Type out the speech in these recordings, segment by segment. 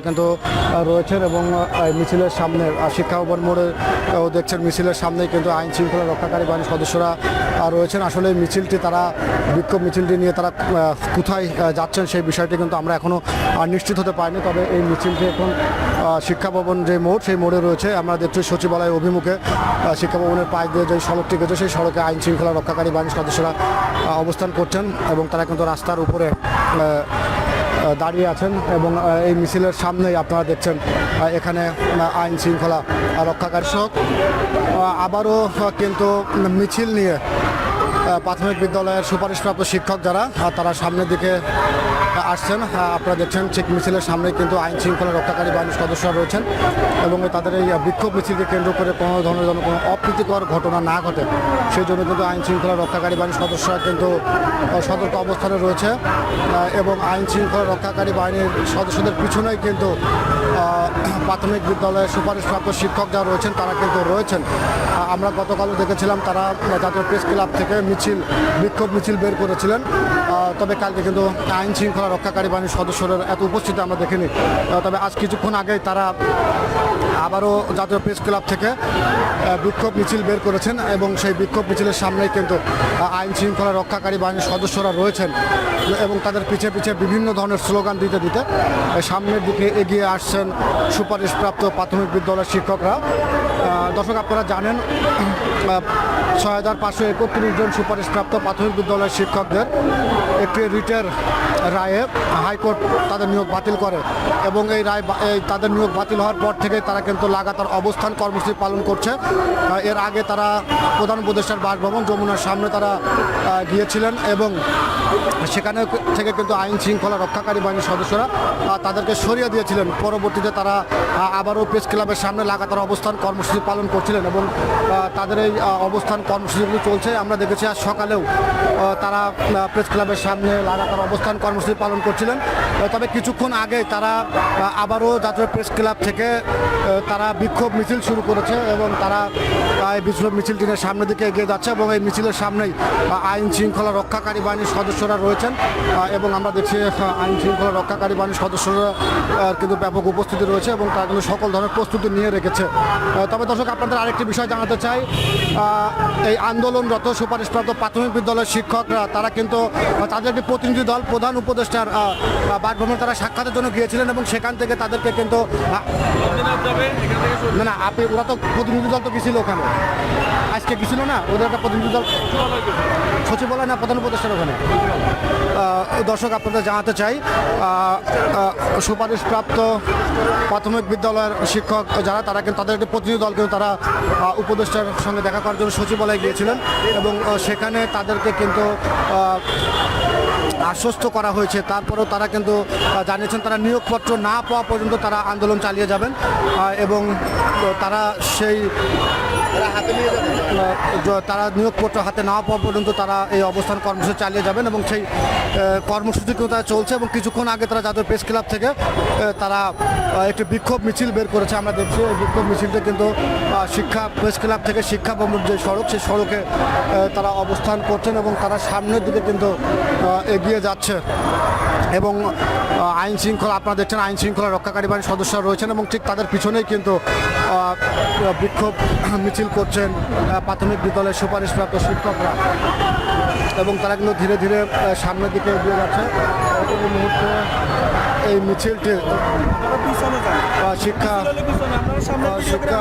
আপনারা কিন্তু রয়েছেন এবং মিছিলের সামনে শিক্ষা ভবন মোড়ে দেখছেন মিছিলের সামনেই কিন্তু আইন শৃঙ্খলা রক্ষাকারী বাহিনীর সদস্যরা রয়েছেন। আসলে মিছিলটি তারা, বিক্ষোভ মিছিলটি নিয়ে তারা কোথায় যাচ্ছেন সেই বিষয়টি কিন্তু আমরা এখনও নিশ্চিত হতে পারিনি। তবে এই মিছিলটি এখন শিক্ষা ভবন যে মোড়, সেই মোড়ে রয়েছে। আমরা দেখছি সচিবালয় অভিমুখে শিক্ষা ভবনের পাশ দিয়ে যে সড়কটি গেছে, সেই সড়কে আইন শৃঙ্খলা রক্ষাকারী বাহিনীর সদস্যরা অবস্থান করছেন এবং তারা কিন্তু রাস্তার উপরে দাঁড়িয়ে আছেন এবং এই মিছিলের সামনেই আপনারা দেখছেন এখানে আইন শৃঙ্খলা রক্ষাকারী সহ, আবারও কিন্তু মিছিল নিয়ে প্রাথমিক বিদ্যালয়ের সুপারিশপ্রাপ্ত শিক্ষক যারা তারা সামনের দিকে আসছেন আহ, আপনারা দেখছেন ঠিক মিছিলের সামনে কিন্তু আইন শৃঙ্খলা রক্ষাকারী বাহিনীর সদস্যরা রয়েছেন এবং তাদের এই বিক্ষোভ মিছিলকে কেন্দ্র করে কোনো ধরনের যেন কোনো অপ্রীতিকর ঘটনা না ঘটে সেই জন্য কিন্তু আইন শৃঙ্খলা রক্ষাকারী বাহিনীর সদস্যরা কিন্তু সতর্ক অবস্থানে রয়েছে এবং আইন শৃঙ্খলা রক্ষাকারী বাহিনীর সদস্যদের পিছনেই কিন্তু প্রাথমিক বিদ্যালয়ের সুপারিশপ্রাপ্ত শিক্ষক যারা রয়েছেন তারা কিন্তু রয়েছেন। আমরা গতকালও দেখেছিলাম তারা জাতীয় প্রেস ক্লাব থেকে মিছিল বিক্ষোভ মিছিল বের করেছিলেন। তবে কালকে কিন্তু আইন শৃঙ্খলা রক্ষাকারী বাহিনীর সদস্যরা এত উপস্থিতি আমরা দেখিনি। তবে আজ কিছুক্ষণ আগেই তারা আবারও জাতীয় প্রেস ক্লাব থেকে বিক্ষোভ মিছিল বের করেছেন এবং সেই বিক্ষোভ মিছিলের সামনেই কিন্তু আইন শৃঙ্খলা রক্ষাকারী বাহিনীর সদস্যরা রয়েছেন এবং তাদের পিছে পিছে বিভিন্ন ধরনের স্লোগান দিতে দিতে সামনের দিকে এগিয়ে আসছেন সুপারিশপ্রাপ্ত প্রাথমিক বিদ্যালয়ের শিক্ষকরা। দর্শক, আপনারা জানেন ছয় হাজার পাঁচশো একত্রিশ জন সুপারিশপ্রাপ্ত প্রাথমিক বিদ্যালয়ের শিক্ষকদের একটি রিটের রায়ে হাইকোর্ট তাদের নিয়োগ বাতিল করে। এবং এই রায় তাদের নিয়োগ বাতিল হওয়ার পর থেকে তারা কিন্তু লাগাতার অবস্থান কর্মসূচি পালন করছে। এর আগে তারা প্রধান উপদেষ্টার বাসভবন যমুনার সামনে তারা গিয়েছিলেন এবং সেখানে থেকে কিন্তু আইন শৃঙ্খলা রক্ষাকারী বাহিনীর সদস্যরা তাদেরকে সরিয়ে দিয়েছিলেন। পরবর্তীতে তারা আবারও প্রেস ক্লাবের সামনে লাগাতার অবস্থান কর্মসূচি পালন করছিলেন এবং তাদের এই অবস্থান কর্মসূচিগুলি চলছে। আমরা দেখেছি আজ সকালেও তারা প্রেস ক্লাবের সামনে লাগাতার অবস্থান কর্মসূচি পালন করছিলেন। তবে কিছুক্ষণ আগে তারা আবারও জাতীয় প্রেস ক্লাব থেকে তারা বিক্ষোভ মিছিল শুরু করেছে এবং তারা এই বিক্ষোভ মিছিলটির সামনের দিকে এগিয়ে যাচ্ছে এবং এই মিছিলের সামনেই আইন শৃঙ্খলা রক্ষাকারী বাহিনীর সদস্যরা রয়েছেন। এবং আমরা দেখছি আইন শৃঙ্খলা রক্ষাকারী বাহিনীর সদস্যরা কিন্তু ব্যাপক উপস্থিতি রয়েছে এবং তারা কিন্তু সকল ধরনের প্রস্তুতি নিয়ে রেখেছে। তবে দর্শক, আপনাদের আরেকটি বিষয় জানাতে চাই। এই আন্দোলনরত সুপারিশপ্রাপ্ত প্রাথমিক বিদ্যালয়ের শিক্ষকরা, তারা কিন্তু, তাদের একটি প্রতিনিধি দল প্রধান উপদেষ্টার বাসভবনে তারা সাক্ষাতের জন্য গিয়েছিলেন এবং সেখান থেকে তাদেরকে কিন্তু না না, আপনি, ওরা তো প্রতিনিধি দল তো গেছিল ওখানে। আজকে গেছিল না? ওদের একটা প্রতিনিধি দল সচিবালয় না প্রধান উপদেষ্টার ওখানে? দর্শক আপনাদের জানাতে চাই সুপারিশপ্রাপ্ত প্রাথমিক বিদ্যালয়ের শিক্ষক যারা, তারা কিন্তু, তাদের একটি প্রতিনিধি দল কিন্তু তারা উপদেষ্টার সঙ্গে দেখা করার জন্য সচিবালয়ে গিয়েছিলেন এবং সেখানে তাদেরকে কিন্তু আশ্বস্ত করা হয়েছে। তারপরেও তারা কিন্তু জানিয়েছেন তারা নিয়োগপত্র না পাওয়া পর্যন্ত তারা আন্দোলন চালিয়ে যাবেন। এবং তারা সেই তারা নিয়োগপত্র হাতে না পাওয়া পর্যন্ত তারা এই অবস্থান কর্মসূচি চালিয়ে যাবেন এবং সেই কর্মসূচি কিন্তু তারা চলছে এবং কিছুক্ষণ আগে তারা জাতীয় প্রেস ক্লাব থেকে তারা একটি বিক্ষোভ মিছিল বের করেছে, আমরা দেখছি এই বিক্ষোভ মিছিলটা কিন্তু শিক্ষা, প্রেস ক্লাব থেকে শিক্ষা ভবন যে সড়ক, সেই সড়কে তারা অবস্থান করছেন এবং তারা সামনের দিকে কিন্তু এগিয়ে যাচ্ছে এবং আইন শৃঙ্খলা, আপনারা দেখছেন আইন শৃঙ্খলা রক্ষাকারী বাহিনীর সদস্যরা রয়েছেন এবং ঠিক তাদের পিছনেই কিন্তু বিক্ষোভ মিছিল করছেন আহ, প্রাথমিক বিদ্যালয়ের সুপারিশপ্রাপ্ত শিক্ষকরা। এবং তারা কিন্তু ধীরে ধীরে সামনের দিকে এগিয়ে যাচ্ছে। এই মুহূর্তে এই মিছিলটি শিক্ষা শিক্ষা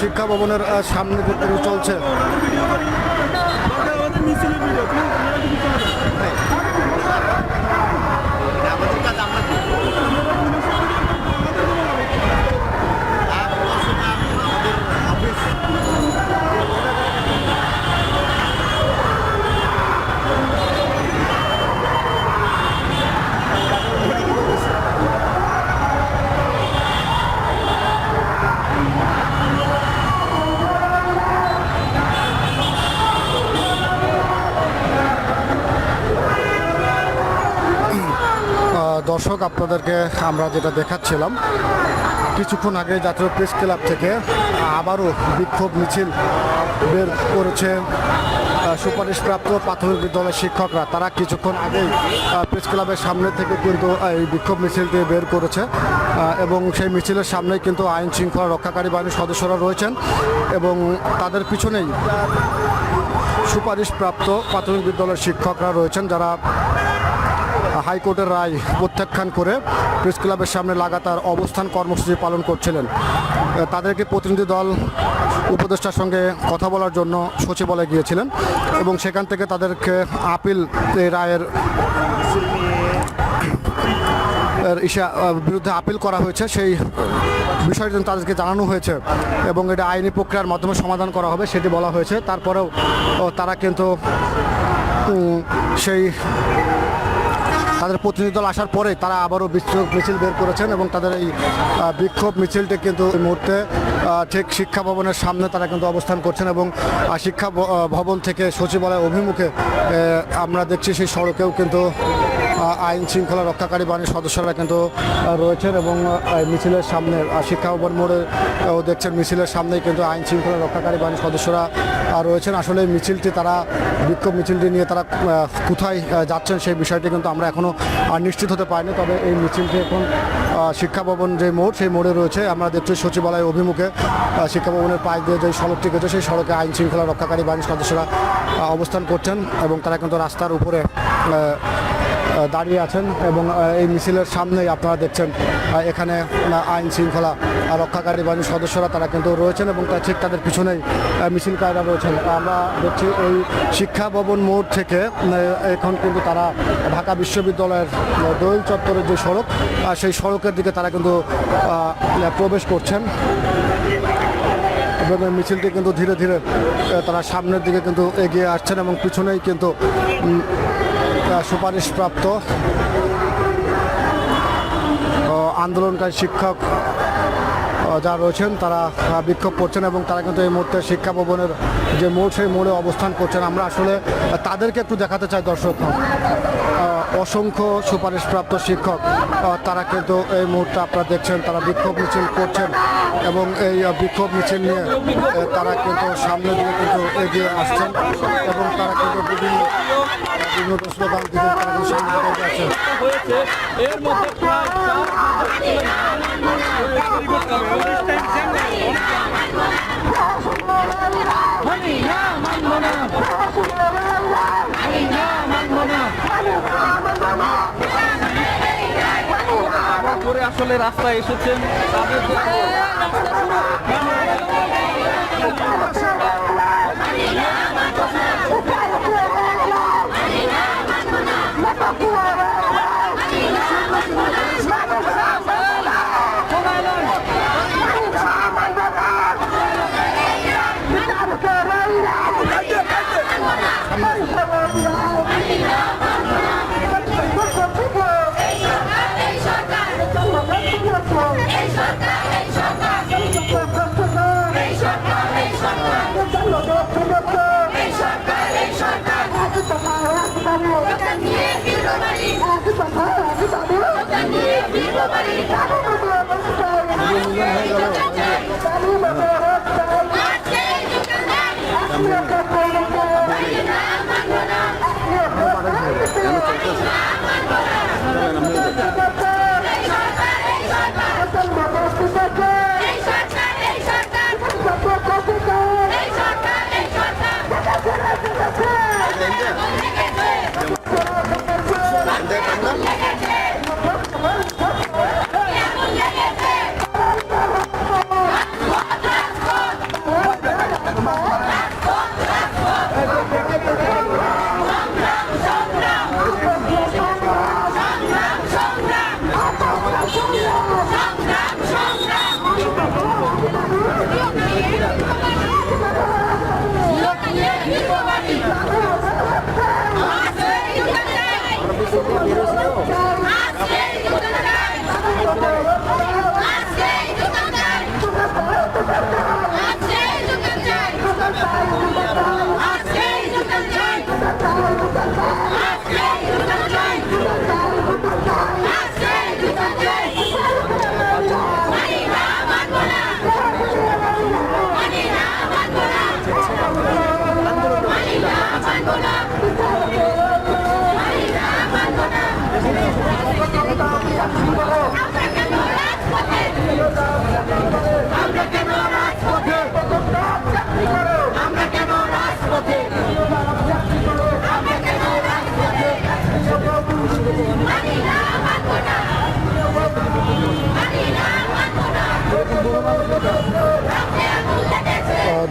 শিক্ষা ভবনের সামনে চলছে। দর্শক, আপনাদেরকে আমরা যেটা দেখাচ্ছিলাম, কিছুক্ষণ আগে জাতীয় প্রেস ক্লাব থেকে আবারও বিক্ষোভ মিছিল বের করেছে সুপারিশপ্রাপ্ত প্রাথমিক বিদ্যালয়ের শিক্ষকরা। তারা কিছুক্ষণ আগেই প্রেস ক্লাবের সামনে থেকে কিন্তু এই বিক্ষোভ মিছিলটি বের করেছে এবং সেই মিছিলের সামনেই কিন্তু আইন শৃঙ্খলা রক্ষাকারী বাহিনীর সদস্যরা রয়েছেন এবং তাদের পিছনেই সুপারিশপ্রাপ্ত প্রাথমিক বিদ্যালয়ের শিক্ষকরা রয়েছেন, যারা হাইকোর্টের রায় প্রত্যাখ্যান করে প্রেস ক্লাবের সামনে লাগাতার অবস্থান কর্মসূচি পালন করছিলেন। তাদেরকে প্রতিনিধি দল উপদেষ্টার সঙ্গে কথা বলার জন্য সচিবালয়ে গিয়েছিলেন এবং সেখান থেকে তাদেরকে আপিল রায়ের ইসা বিরুদ্ধে আপিল করা হয়েছে। সেই বিষয়টি তাদেরকে জানানো হয়েছে এবং এটা আইনি প্রক্রিয়ার মাধ্যমে সমাধান করা হবে সেটি বলা হয়েছে। তারপরেও তারা কিন্তু সেই তাদের প্রতিনিধি দল আসার পরে তারা আবারও বিক্ষোভ মিছিল বের করেছেন এবং তাদের এই বিক্ষোভ মিছিলটি কিন্তু এই মুহূর্তে ঠিক শিক্ষা ভবনের সামনে তারা কিন্তু অবস্থান করছেন এবং শিক্ষা ভবন থেকে সচিবালয় অভিমুখে আমরা দেখছি সেই সড়কেও কিন্তু আইন শৃঙ্খলা রক্ষাকারী বাহিনীর সদস্যরা কিন্তু রয়েছেন এবং মিছিলের সামনে শিক্ষা ভবন মোড়ে দেখছেন মিছিলের সামনেই কিন্তু আইন শৃঙ্খলা রক্ষাকারী বাহিনীর সদস্যরা রয়েছেন। আসলে মিছিলটি তারা, বিক্ষোভ মিছিলটি নিয়ে তারা কোথায় যাচ্ছেন সেই বিষয়টি কিন্তু আমরা এখনও নিশ্চিত হতে পারিনি। তবে এই মিছিলটি এখন শিক্ষা ভবন যে মোড়, সেই মোড়ে রয়েছে। আমরা দেখছি সচিবালয় অভিমুখে শিক্ষা ভবনের পাশ দিয়ে যে সড়কটি গেছে, সেই সড়কে আইন শৃঙ্খলা রক্ষাকারী বাহিনীর সদস্যরা অবস্থান করছেন এবং তারা কিন্তু রাস্তার উপরে দাঁড়িয়ে আছেন এবং এই মিছিলের সামনেই আপনারা দেখছেন এখানে আইন শৃঙ্খলা রক্ষাকারী বাহিনীর সদস্যরা তারা কিন্তু রয়েছেন এবং তার ঠিক তাদের পিছনেই মিছিলকারীরা রয়েছেন। আমরা দেখছি এই শিক্ষা ভবন মোড় থেকে এখন কিন্তু তারা ঢাকা বিশ্ববিদ্যালয়ের দোয়েল চত্বরের যে সড়ক সেই সড়কের দিকে তারা কিন্তু প্রবেশ করছেন। এবং মিছিলটি কিন্তু ধীরে ধীরে তারা সামনের দিকে কিন্তু এগিয়ে আসছেন এবং পিছনেই কিন্তু সুপারিশপ্রাপ্ত আন্দোলনকারী শিক্ষক যারা রয়েছেন, তারা বিক্ষোভ করছেন এবং তারা কিন্তু এই মুহূর্তে শিক্ষা ভবনের যে মোড়, সেই মোড়ে অবস্থান করছেন। আমরা আসলে তাদেরকে একটু দেখাতে চাই, দর্শক। অসংখ্য সুপারিশপ্রাপ্ত শিক্ষক তারা কিন্তু এই মুহূর্তে আপনারা দেখছেন, তারা বিক্ষোভ মিছিল করছেন এবং এই বিক্ষোভ মিছিল নিয়ে তারা কিন্তু সামনে দিকে কিন্তু এগিয়ে আসছেন এবং তারা কিন্তু বিভিন্ন বিভিন্ন স্লোগান করে আসলে রাস্তায় এসেছেন। তাদের Nobody, nobody.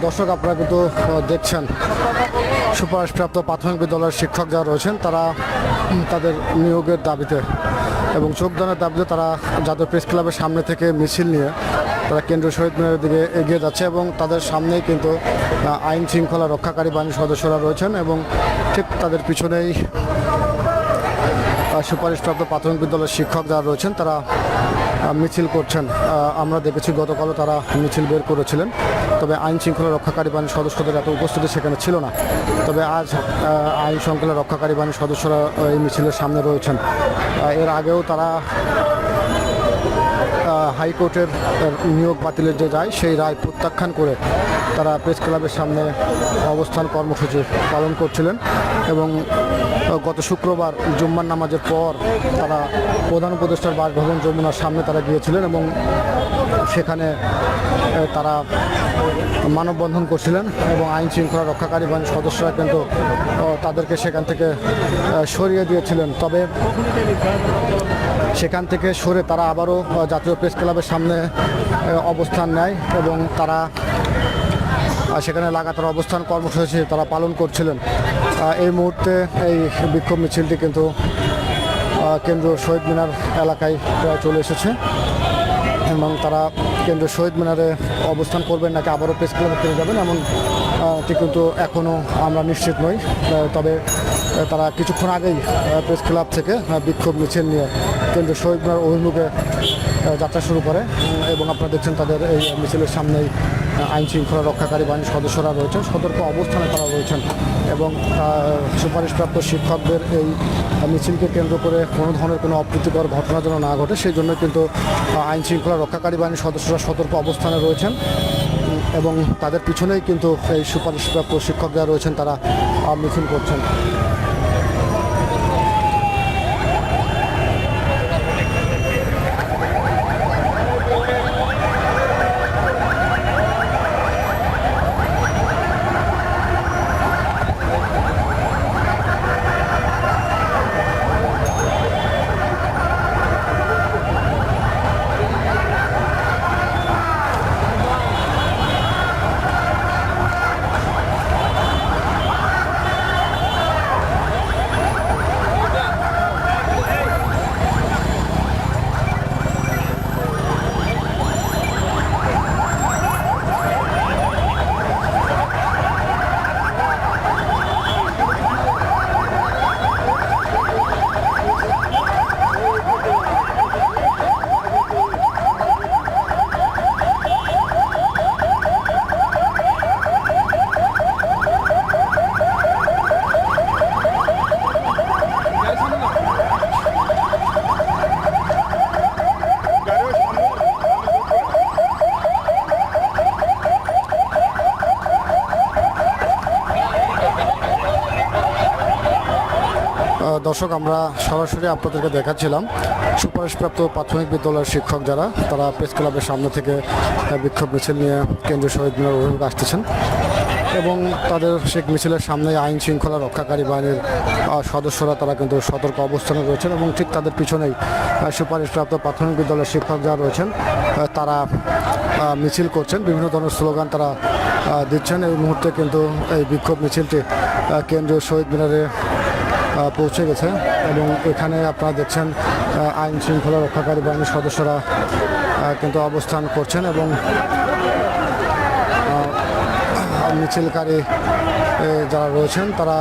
দর্শক আপনারা কিন্তু দেখছেন। সুপারিশপ্রাপ্ত প্রাথমিক বিদ্যালয়ের শিক্ষক যারা রয়েছেন, তারা তাদের নিয়োগের দাবিতে এবং যোগদানের দাবিতে তারা জাতীয় প্রেস ক্লাবের সামনে থেকে মিছিল নিয়ে তারা কেন্দ্রীয় শহীদ মিনারের দিকে এগিয়ে যাচ্ছে এবং তাদের সামনেই কিন্তু আইন শৃঙ্খলা রক্ষাকারী বাহিনীর সদস্যরা রয়েছেন এবং ঠিক তাদের পিছনেই সুপারিশপ্রাপ্ত প্রাথমিক বিদ্যালয়ের শিক্ষক যারা রয়েছেন, তারা মিছিল করছেন। আমরা দেখেছি গতকালও তারা মিছিল বের করেছিলেন। তবে আইন শৃঙ্খলা রক্ষাকারী বাহিনীর সদস্যদের এত উপস্থিতি সেখানে ছিল না। তবে আজ আইন শৃঙ্খলা রক্ষাকারী বাহিনীর সদস্যরা এই মিছিলের সামনে রয়েছেন। এর আগেও তারা হাইকোর্টের নিয়োগ বাতিলের যে রায়, সেই রায় প্রত্যাখ্যান করে তারা প্রেস ক্লাবের সামনে অবস্থান কর্মসূচি পালন করছিলেন এবং গত শুক্রবার জুম্মার নামাজের পর তারা প্রধান উপদেষ্টার বাসভবন যমুনার সামনে তারা গিয়েছিলেন এবং সেখানে তারা মানববন্ধন করছিলেন এবং আইন শৃঙ্খলা রক্ষাকারী বাহিনীর সদস্যরা কিন্তু তাদেরকে সেখান থেকে সরিয়ে দিয়েছিলেন। তবে সেখান থেকে সরে তারা আবারও জাতীয় প্রেস ক্লাবের সামনে অবস্থান নেয় এবং তারা সেখানে লাগাতার অবস্থান কর্মসূচি তারা পালন করছিলেন। এই মুহূর্তে এই বিক্ষোভ মিছিলটি কিন্তু কেন্দ্র শহীদ মিনার এলাকায় চলে এসেছে। এবং তারা কেন্দ্রীয় শহীদ মিনারে অবস্থান করবেন নাকি আবারও প্রেস ক্লাবে ফিরে যাবেন এমন কিন্তু এখনও আমরা নিশ্চিত নই। তবে তারা কিছুক্ষণ আগেই প্রেস ক্লাব থেকে বিক্ষোভ মিছিল নিয়ে কেন্দ্রীয় শহীদ মিনার অভিমুখে যাত্রা শুরু করে। এবং আপনারা দেখছেন তাদের এই মিছিলের সামনেই আহ, আইন শৃঙ্খলা রক্ষাকারী বাহিনীর সদস্যরা রয়েছেন সতর্ক অবস্থানে তারা রয়েছেন এবং সুপারিশপ্রাপ্ত শিক্ষকদের এই মিছিলকে কেন্দ্র করে কোনো ধরনের কোনো অপ্রীতিকর ঘটনা যেন না ঘটে সেই জন্য কিন্তু আহ, আইন শৃঙ্খলা রক্ষাকারী বাহিনীর সদস্যরা সতর্ক অবস্থানে রয়েছেন এবং তাদের পিছনেই কিন্তু এই সুপারিশপ্রাপ্ত শিক্ষক যারা রয়েছেন তারা মিছিল করছেন। দর্শক, আমরা সরাসরি আপনাদেরকে দেখাচ্ছিলাম সুপারিশপ্রাপ্ত প্রাথমিক বিদ্যালয়ের শিক্ষক যারা, তারা প্রেস ক্লাবের সামনে থেকে বিক্ষোভ মিছিল নিয়ে কেন্দ্রীয় শহীদ মিনার অভিমুখে আসতেছেন এবং তাদের সেই মিছিলের সামনে আইন শৃঙ্খলা রক্ষাকারী বাহিনীর সদস্যরা তারা কিন্তু সতর্ক অবস্থানে রয়েছেন এবং ঠিক তাদের পিছনেই সুপারিশপ্রাপ্ত প্রাথমিক বিদ্যালয়ের শিক্ষক যারা রয়েছেন তারা মিছিল করছেন। বিভিন্ন ধরনের স্লোগান তারা দিচ্ছেন। এই মুহূর্তে কিন্তু এই বিক্ষোভ মিছিলটি কেন্দ্রীয় শহীদ মিনারে পৌঁছে গেছে এবং এখানে আপনারা দেখছেন আইন শৃঙ্খলা রক্ষাকারী বাহিনীর সদস্যরা কিন্তু অবস্থান করছেন এবং মিছিলকারী যারা রয়েছেন তারা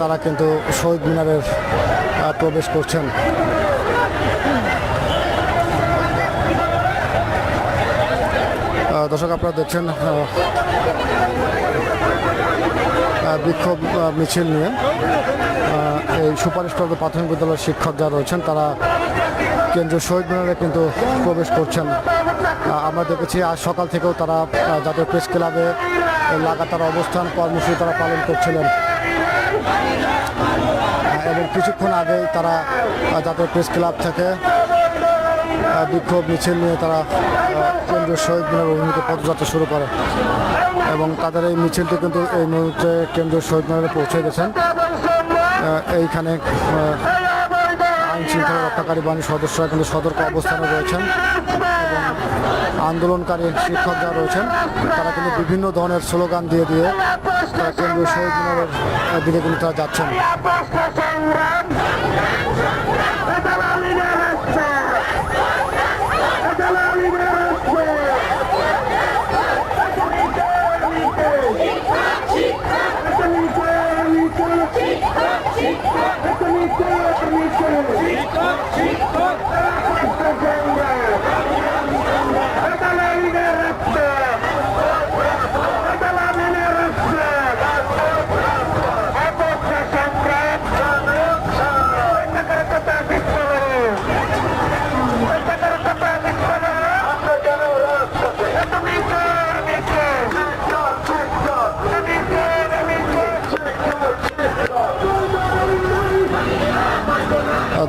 তারা কিন্তু শহীদ মিনারের প্রবেশ করছেন। দর্শক আপনারা দেখছেন বিক্ষোভ মিছিল নিয়ে এই সুপারিশপ্রাপ্ত প্রাথমিক বিদ্যালয়ের শিক্ষক যারা রয়েছেন, তারা কেন্দ্রীয় শহীদ মিনারে কিন্তু প্রবেশ করছেন। আমরা দেখেছি আজ সকাল থেকেও তারা জাতীয় প্রেস ক্লাবে লাগাতার অবস্থান কর্মসূচি তারা পালন করছিলেন। এবং কিছুক্ষণ আগেই তারা জাতীয় প্রেস ক্লাব থেকে বিক্ষোভ মিছিল নিয়ে তারা কেন্দ্রীয় শহীদ মিনার অভিমুখে পদযাত্রা শুরু করে। এবং তাদের এই মিছিলটি কিন্তু এই মুহূর্তে কেন্দ্রীয় শহীদ মিনারে পৌঁছে গেছেন। এইখানে আইন শৃঙ্খলা রক্ষাকারী বাহিনীর সদস্যরা কিন্তু সতর্ক অবস্থানে রয়েছেন। এবং আন্দোলনকারী শিক্ষক যারা রয়েছেন। তারা কিন্তু বিভিন্ন ধরনের স্লোগান দিয়ে দিয়ে কেন্দ্রীয় শহীদ মিনারের দিকে কিন্তু তারা যাচ্ছেন।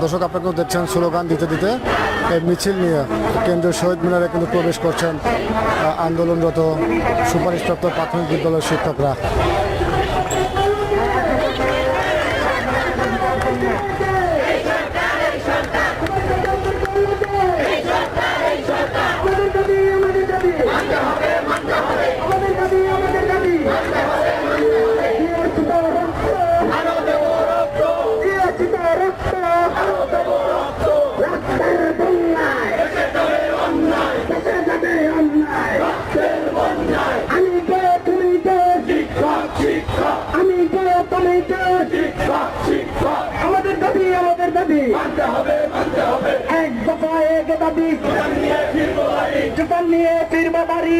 দর্শক আপনারা কিন্তু দেখছেন স্লোগান দিতে দিতে। এই মিছিল নিয়ে কেন্দ্রীয় শহীদ মিনারে কিন্তু প্রবেশ করছেন আন্দোলনরত সুপারিশপ্রাপ্ত প্রাথমিক বিদ্যালয়ের শিক্ষকরা। দাবি জুতান নিয়ে ফিরবো বাড়ি।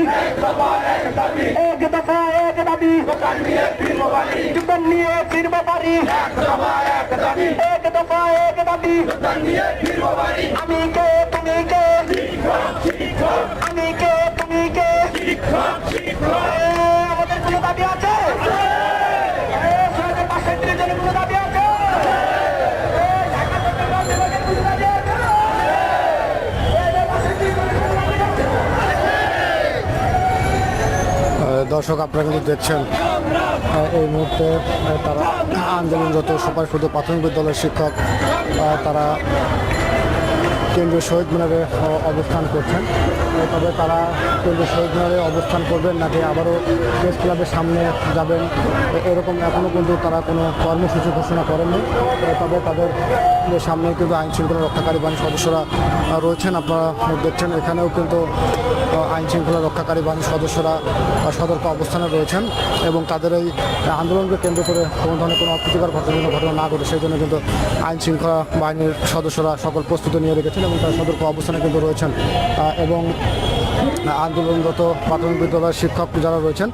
এক দফা, এক দাবি। জুতান নিয়ে ফিরবো বাড়ি। এক দফা, এক দাবি। আমি কে, তুমি কে? আমি কে, তুমি কে? আমাদের কোনো দাবি আছে এ, সরকার পাশের জন্য কোনো দাবি আছে এ, ঢাকা চট্টগ্রাম বিভাগের কোনো দাবি আছে? এ, এ, পাশের জন্য কোনো দাবি আছে? আহ, দর্শক আপনারা কিন্তু দেখছেন এই মুহূর্তে তারা আন্দোলনরত শুধু প্রাথমিক বিদ্যালয়ের শিক্ষক তারা কেন্দ্রীয় শহীদ মিনারে অবস্থান করছেন। তবে তারা কেন্দ্রীয় শহীদ মিনারে অবস্থান করবেন নাকি আবারও প্রেস ক্লাবের সামনে যাবেন এরকম এখনও কিন্তু তারা কোনো কর্মসূচি ঘোষণা করেননি। তবে তাদের সামনে কিন্তু আইন শৃঙ্খলা রক্ষাকারী বাহিনীর সদস্যরা রয়েছেন। আপনারা দেখছেন এখানেও কিন্তু আইন শৃঙ্খলা রক্ষাকারী বাহিনীর সদস্যরা সতর্ক অবস্থানে রয়েছেন এবং তাদের এই আন্দোলনকে কেন্দ্র করে কোনো ধরনের কোনো অপ্রীতিকর ঘটনা ঘটনা না ঘটে, সেই জন্য কিন্তু আইন শৃঙ্খলা বাহিনীর সদস্যরা সকল প্রস্তুতি নিয়ে রেখেছেন এবং তারা সতর্ক অবস্থানে কিন্তু রয়েছেন এবং আন্দোলনরত প্রাথমিক বিদ্যালয়ের শিক্ষক যারা রয়েছেন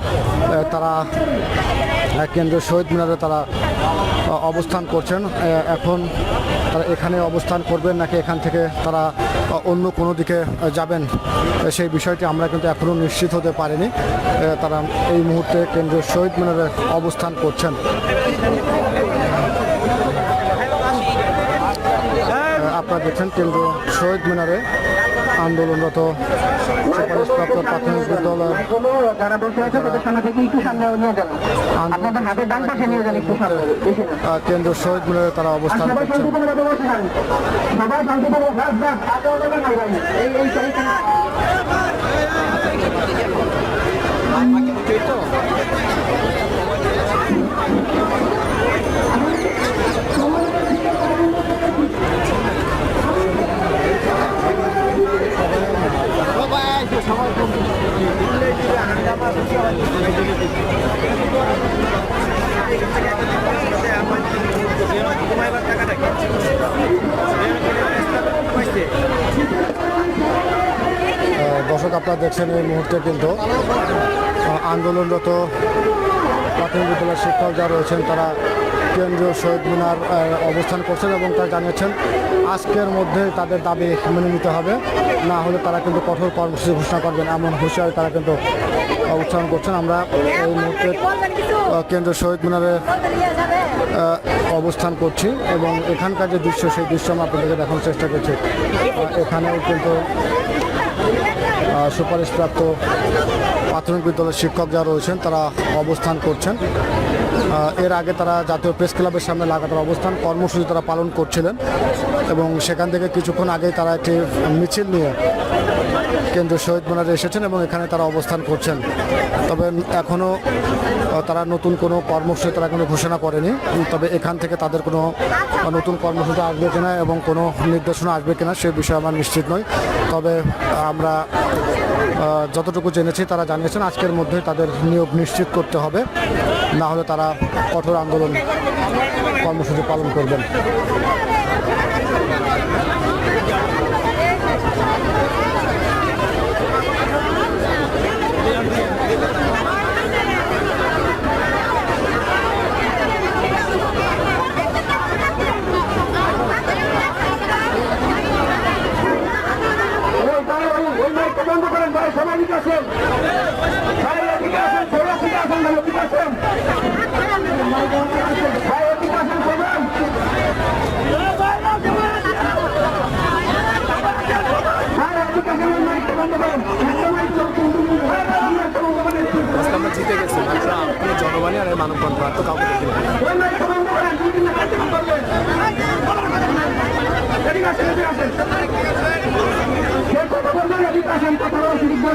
তারা কেন্দ্রীয় শহীদ মিনারে তারা অবস্থান করছেন। এখন তারা এখানে অবস্থান করবেন নাকি এখান থেকে তারা অন্য কোনো দিকে যাবেন? সেই বিষয়টি আমরা কিন্তু এখনও নিশ্চিত হতে পারিনি। তারা এই মুহূর্তে কেন্দ্রীয় শহীদ মিনারে অবস্থান করছেন। আপনারা দেখছেন কেন্দ্রীয় শহীদ মিনারে আন্দোলনরত সুপারিশপ্রাপ্ত প্রাথমিক বিদ্যালয়। যারা বসে আছে তাদের সামনে থেকে একটু সামনে নিয়ে যান। আপনাদের হাতের ডান পাশে নিয়ে যান একটু সামনে। আহ, শহীদ মিনারে তারা অবস্থান করছেন। সবাই শান্তিপূর্ণ এই এই এইখানে আহ, দর্শক আপনারা দেখছেন এই মুহূর্তে কিন্তু আন্দোলনরত প্রাথমিক বিদ্যালয়ের শিক্ষক যারা রয়েছেন, তারা কেন্দ্রীয় শহীদ মিনার অবস্থান করছেন এবং তারা জানিয়েছেন, আজকের মধ্যে তাদের দাবি মেনে নিতে হবে। না হলে তারা কিন্তু কঠোর কর্মসূচি ঘোষণা করবেন, এমন হুঁশিয়ারি তারা কিন্তু উচ্চারণ করছেন। আমরা এই মুহূর্তে কেন্দ্রীয় শহীদ মিনারে অবস্থান করছি এবং এখানকার যে দৃশ্য, সেই দৃশ্য আমরা আপনাদেরকে দেখানোর চেষ্টা করছি। এখানেও কিন্তু সুপারিশপ্রাপ্ত প্রাথমিক বিদ্যালয়ের শিক্ষক যারা রয়েছেন, তারা অবস্থান করছেন। এর আগে তারা জাতীয় প্রেস ক্লাবের সামনে লাগাতার অবস্থান কর্মসূচি তারা পালন করছিলেন এবং সেখান থেকে কিছুক্ষণ আগে তারা একটি মিছিল নিয়ে কেন্দ্রীয় শহীদ মিনারে এসেছেন এবং এখানে তারা অবস্থান করছেন। তবে এখনও তারা নতুন কোনো কর্মসূচি তারা কোনো ঘোষণা করেনি। তবে এখান থেকে তাদের কোনো নতুন কর্মসূচি আসবে কিনা এবং কোনো নির্দেশনা আসবে কিনা সে বিষয়ে আমার নিশ্চিত নয়। তবে আমরা যতটুকু জেনেছি তারা জানিয়েছেন আজকের মধ্যে তাদের নিয়োগ নিশ্চিত করতে হবে। না হলে তারা কঠোর আন্দোলন কর্মসূচি পালন করবেন ওই ভাই, ওই ওই মাইকটা বন্ধ করেন ভাই সবাই দিকে আসেন ভাই এদিকে আসেন সবাই এদিকে আসেন ভাই এদিকে আসেন ভাই এদিকে আসেন সবাই ভাই এদিকে আসেন ওই মাইকটা বন্ধ করেন একটা মাইক চলছে ভাই একটা বন্ধ করেন আমরা জিতে গেছি মাত্র আপনি জনগণই আর এই মানব বন্ধু আর তো কাউকে দেখি না ওই মাইকটা বন্ধ করেন দুই দিন কাজ করবেন এদিকে আসেন এদিকে আসেন কে কথা বলবেন এদিকে আসেন কথা বলা শুরু করে আসেন একটা মাইক একটা শুধু মাইক করবেন না কথা বলবেন এদিকে আসেন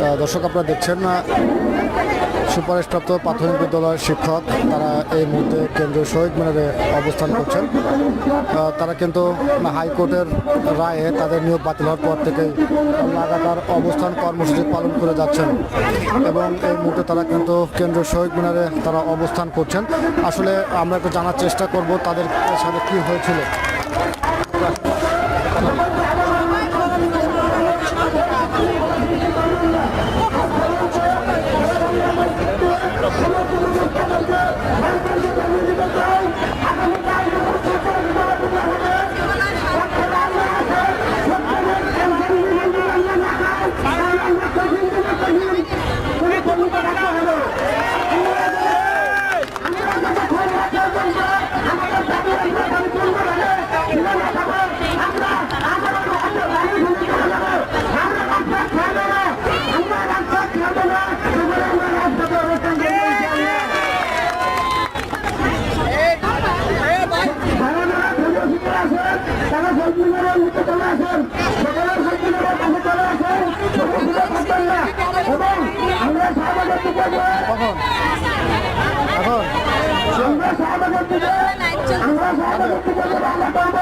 আহ, দর্শক আপনারা দেখছেন সুপারিশপ্রাপ্ত প্রাথমিক বিদ্যালয়ের শিক্ষক, তারা এই মুহূর্তে কেন্দ্রীয় শহীদ মিনারে অবস্থান করছেন। তারা কিন্তু হাইকোর্টের রায়ে তাদের নিয়োগ বাতিল হওয়ার পর থেকেই লাগাতার অবস্থান কর্মসূচি পালন করে যাচ্ছেন। এবং এই মুহূর্তে তারা কিন্তু কেন্দ্রীয় শহীদ মিনারে তারা অবস্থান করছেন। আসলে আমরা একটু জানার চেষ্টা করব তাদের সাথে কী হয়েছিল তারা সবজিনের নিচে চলে আসেন সকলের সবজিনের কাছে চলে আসেন সুবিধা থাকবেন না এবং আমরা সহযোগী করব কখন এখন আমরা সহযোগী করব আমরা সহযোগী করব আমরা করব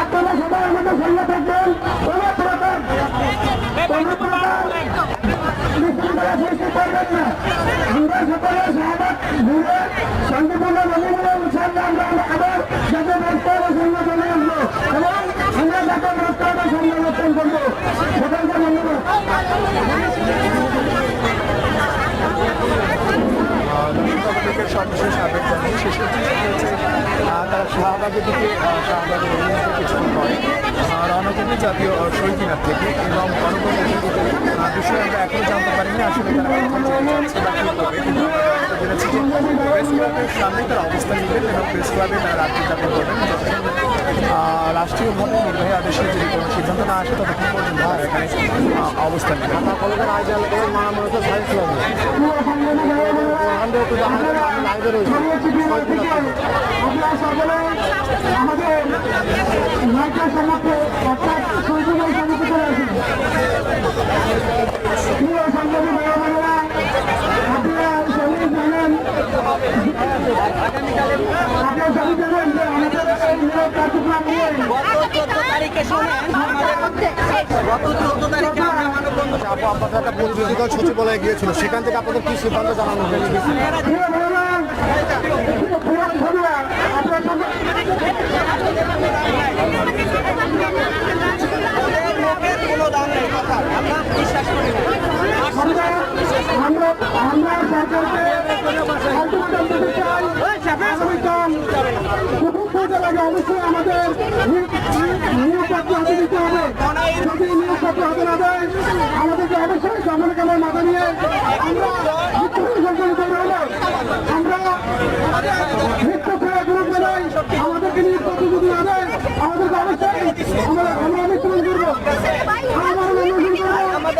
আপনারা সবাই আমাদের সঙ্গে থাকবেন কোনো প্রকার কোনো প্রকার বিশৃঙ্খলা সৃষ্টি করবেন না আমরা সকলে সহমত ঘুরে শান্তিপূর্ণ রবীন্দ্র উৎসবে আমরা আবার যাতে ব্যস্ত হবে সংগঠনে আসব এবং আমরা যাতে ব্যস্ত হবে সংগঠন করব। সকলকে ধন্যবাদ। দর্শকের সর্বশেষ আপডেট জানাই শেষ তারা শাহবাগের দিকে শাহবাগের কিছুক্ষণ পরে জাতীয় শহীদ থেকে এবং আহ, বিষয়ে আমরা এখনও জানতে পারিনি আসলে তারা জেনেছি যে প্রেস ক্লাবের সামনে তারা অবস্থান নেবেন এবং প্রেস ক্লাবে তারা রাত্রি যাপন করবেন। আহ, রাষ্ট্রীয়ভাবে নির্বাহী আদেশের যদি কোনো সিদ্ধান্ত না আসে ততক্ষণ পর্যন্ত তারা এখানে অবস্থান নেবেন কলেজের আইডিয়াল লাইভে রয়েছে আমরা সকলে আমাদের নায়িকার সমাজে অর্থাৎ সৈনিকের সমিতি চলে আসেন প্রিয় সংগ্রামী ভাই একটা প্রতিনিধিদল সচিবালয়ে গিয়েছিল সেখান থেকে আপনাদের কি সিদ্ধান্ত জানানো হয়েছে আপনারা আমরা আমরা সরকারকে আমাদের নিরাপত্তা হাতে দিতে হবে। যদি নিরাপত্তা হাতে আমাদেরকে নিয়ে আমরা আমরা মৃত্যু করে গ্রুপ বেলায় অবশ্যই আমরা